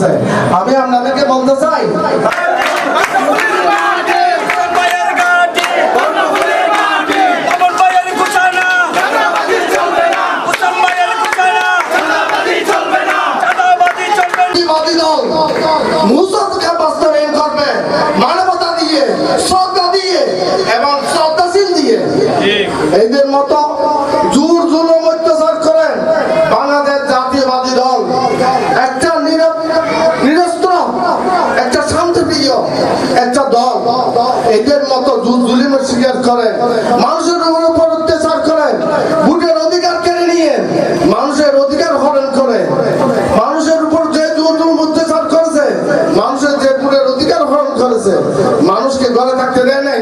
চাই। বিবাদী দল মুসাফকে বাস্তবায়ন করবে। মানবতা দিয়ে, শ্রদ্ধা দিয়ে এবং শ্রদ্ধাশীল দিয়ে। এদের মতো জোর জুলুম শিকার করে মানুষের উপর অত্যাচার করে ভোটের অধিকার কেড়ে নিয়ে মানুষের অধিকার হরণ করে। মানুষের উপর যে জোর অত্যাচার করেছে, মানুষের যে ভোটের অধিকার হরণ করেছে, মানুষকে ঘরে থাকতে দেয় নাই।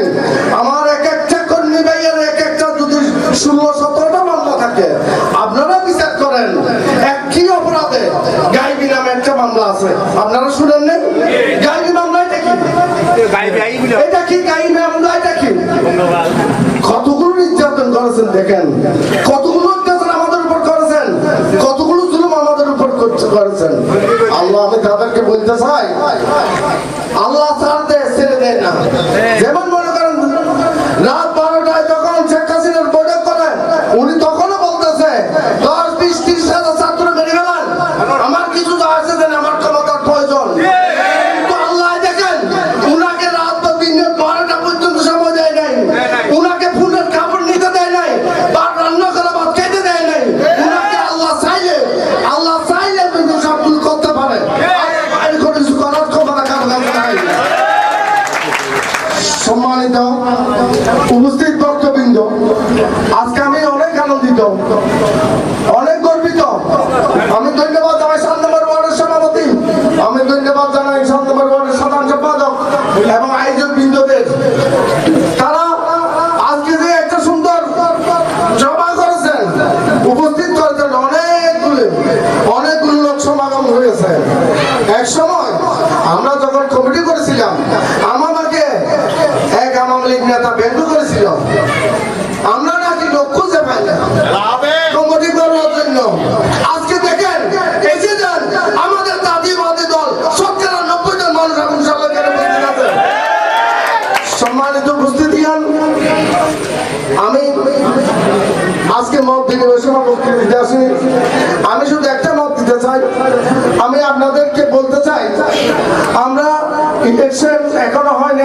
আমার এক একটা কর্মী ভাইয়ের এক একটা যদি ষোলো, সতেরোটা মামলা থাকে, আপনারা বিচার করেন। একই অপরাধে গাইবি নামে একটা মামলা আছে। আপনারা শুনেন নেই? গাইবি মামলা এটা কি এটা কি এটা কি? কতগুলো নির্যাতন করেছেন দেখেন? কতগুলো অত্যাচার আমাদের উপর করেছেন? কতগুলো জুলুম আমাদের উপর করেছেন? আল্লাহ আমি তাদেরকে বলতে চাই আল্লাহ ছাড় দেয় ছেড়ে দেয় না। যেমন উপস্থিত ভক্তবৃন্দ, আজকে আমি অনেক আনন্দিত, অনেক গর্বিত। আমি ধন্যবাদ জানাই সাত নম্বর ওয়ার্ডের সভাপতি, আমি ধন্যবাদ জানাই সাত নম্বর ওয়ার্ডের সাধারণ সম্পাদক এবং আয়োজক বৃন্দদের। তারা আজকে যে একটা সুন্দর সভা করেছেন, উপস্থিত করেছেন অনেকগুলো অনেকগুলো লোক সমাগম হয়েছে। এক সময় আমরা যখন কমিটি করেছিলাম আমাকে এক আওয়ামী লীগ নেতা ব্যঙ্গ করেছিল আমরা নাকি লোক খুঁজে পাই না কমিটি করার জন্য আজকে দেখেন এসে যান আমাদের দাদিবাদী দল সত্তর নব্বই জন মানুষ এখন সরকারের উপস্থিত আছে সম্মানিত উপস্থিতি হন আমি আমি শুধু একটা মত দিতে চাই। আমি আপনাদেরকে বলতে চাই, আমরা ইলেকশন এখনও হয়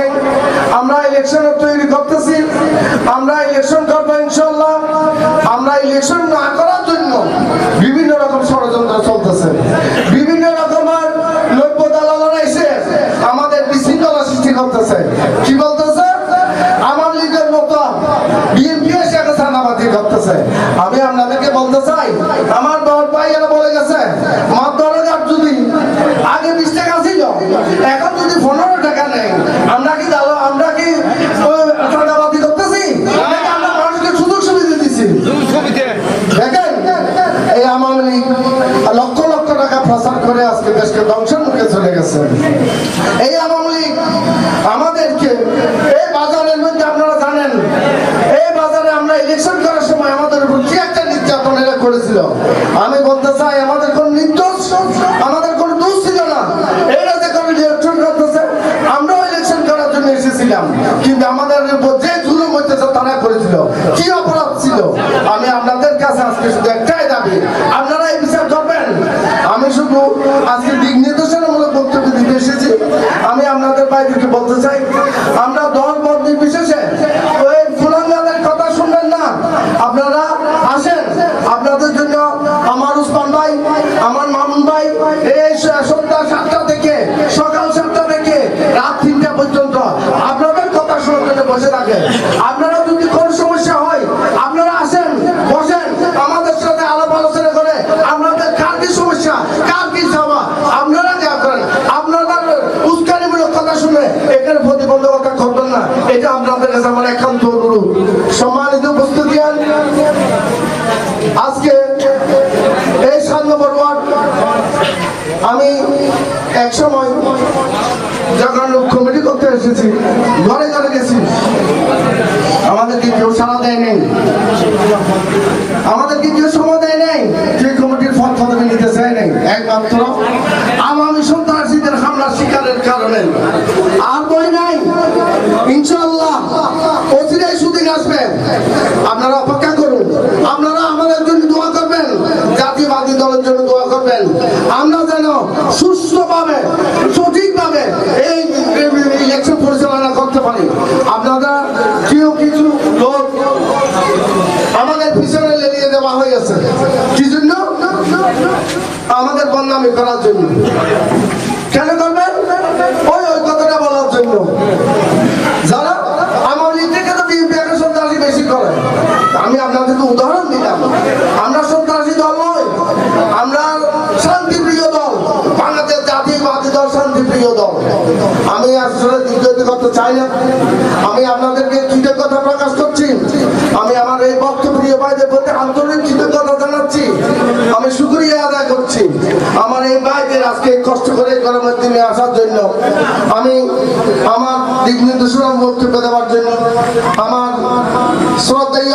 আমরা ইলেকশনের তৈরি করতেছি, আমরা ইলেকশন করব ইনশাল্লাহ আমরা ইলেকশন না করার জন্য বিভিন্ন রকম ষড়যন্ত্র চলতেছে, বিভিন্ন রকমের লোক দালালরা এসে আমাদের বিশৃঙ্খলা সৃষ্টি করতেছে। কি বলতেছে? আমার লীগের মতো বিএনপি সেটা চাঁদাবাদি করতেছে। আমি আপনাদেরকে বলতে চাই আমার বড় ভাইয়েরা বলে গেছে মাতবরের যদি আগে বিশ টাকা ছিল এখন যদি পনেরো টাকা আমরা কি আমরা কি চাঁদাবাদি করতেছি? আমরা মানুষকে সুযোগ সুবিধা দিচ্ছি দেখেন এই আওয়ামী লীগ লক্ষ লক্ষ টাকা প্রচার করে আজকে দেশকে ধ্বংসের মুখে চলে গেছে। এই আওয়ামী লীগ আমাদেরকে এই বাজারের মধ্যে আপনারা জানেন এই বাজারে আমরা ইলেকশন করার সময় আমাদের উপর কি একটা নির্যাতন এরা করেছিল আমি বলতে চাই আমাদের কোন নির্দোষ আমাদের কোন দোষ ছিল না এরা যে কোনো ইলেকশন করতেছে আমরাও ইলেকশন করার জন্য এসেছিলাম কিন্তু আমাদের যে জুলুম হইতেছে তারা করেছিল। কি অপরাধ ছিল? আমি আপনাদের কাছে আজকে শুধু একটাই দাবি। আপনারা এই বিচার করবেন? আমি শুধু আজকে দিক নির্দেশনামূলক বক্তব্য দিতে এসেছি। আমি আপনাদের বাইরে বলতে চাই। আমরা দল মত নির্বিশেষে ওই ফুলাঙ্গালের কথা শুনবেন না আপনারা আসেন আপনাদের জন্য আমার উসমান ভাই আমার মামুন ভাই এই স- সন্ধ্যা সাতটা থেকে সকাল সাতটা থেকে রাত তিনটা পর্যন্ত আপনাদের কথা শোনার জন্য বসে থাকে। আপনারা যদি কোনো সমস্যা হয়, আপনারা আসেন, বসেন, আমাদের সাথে আলাপ আলোচনা করে আপনাদের কার কি সমস্যা, কার কি চাওয়া আপনারা যা করেন, আপনারা উস্কানিমূলক কথা শুনে এখানে প্রতিবন্ধকতা করবেন না। এটা আপনাদের কাছে আমার একান্ত অনুরোধ। সম্মানিত উপস্থিতি আজকে এই সাত নম্বর ওয়ার্ড, আমি এক সময় যখন কমিটি করতে এসেছি, ঘরে ছাত্র আমাদের করার জন্য। কেন করবেন? ওই ওই কথাটা বলার জন্য। যারা আমার লীগ থেকে তো বিএনপি একটা সন্ত্রাসী বেশি করে। আমি আপনাদেরকে উদাহরণ দিলাম। আমরা সন্ত্রাসী দল নই। আমরা শান্তিপ্রিয় দল। বাংলাদেশ জাতীয়বাদী দল, শান্তিপ্রিয় দল। আমি আসলে দ্বিতীয়ত করতে চাই না। করছি। আমার এই ভাইদের আজকে কষ্ট করে গরমের দিনে আসার জন্য, আমি আমার দিক নির্দেশনা বক্তব্য দেওয়ার জন্য, আমার শ্রদ্ধেয়